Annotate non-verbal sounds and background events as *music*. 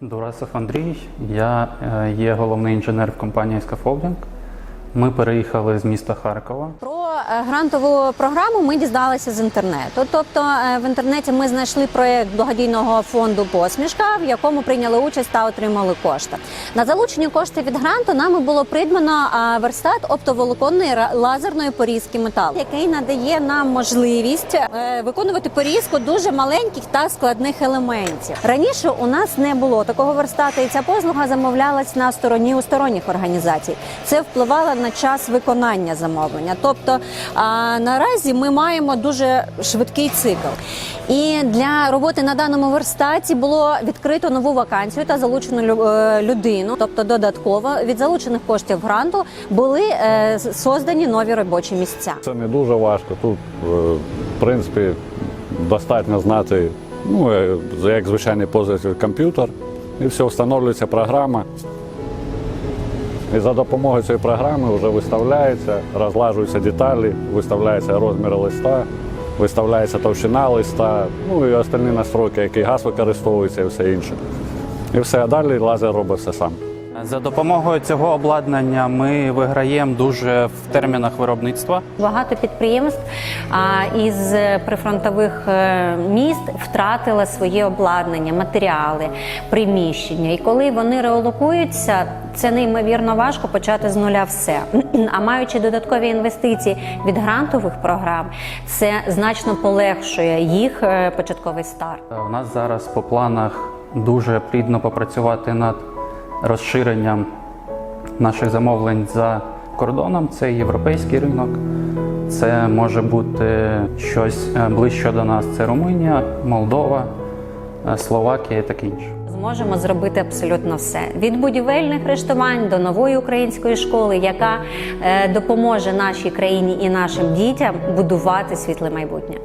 Дурасов Андрій, я е, є головний інженер в компанії Scaffolding. Ми переїхали з міста Харкова. Про грантову програму ми дізналися з інтернету. Тобто е, в інтернеті ми знайшли проєкт благодійного фонду Посмішка, в якому прийняли участь та отримали кошти. На залучені кошти від гранту нами було придбано е, верстат оптоволоконної лазерної порізки металу, який надає нам можливість е, виконувати порізку дуже маленьких та складних елементів. Раніше у нас не було такого верстату, і ця послуга замовлялась на стороні у сторонніх організацій. Це впливало на час виконання замовлення. Тобто а, наразі ми маємо дуже швидкий цикл. І для роботи на даному верстаті було відкрито нову вакансію та залучено лю- е, людину. Тобто, додатково від залучених коштів гранту були е, создані нові робочі місця. Це не дуже важко. Тут, е, в принципі, достатньо знати, ну, як звичайний пользователь комп'ютер, і все, встановлюється програма. І за допомогою цієї програми вже виставляється, розлажуються деталі, виставляється розмір листа, виставляється товщина листа, ну і остальні настройки, який газ використовується і все інше. І все, а далі лазер робить все сам. За допомогою цього обладнання ми виграємо дуже в термінах виробництва. Багато підприємств із прифронтових е, міст втратили своє обладнання, матеріали, приміщення. І коли вони реалокуються, це неймовірно важко почати з нуля все. *clears throat* А маючи додаткові інвестиції від грантових програм, це значно полегшує їх е, початковий старт. У нас зараз по планах дуже плідно попрацювати над розширенням наших замовлень за кордоном. Це європейський ринок, це може бути щось е, ближче до нас. Це Румунія, Молдова, е, Словакія і таке інше. Зможемо зробити абсолютно все від будівельних рештувань до нової української школи, яка е, допоможе нашій країні і нашим дітям будувати світле майбутнє.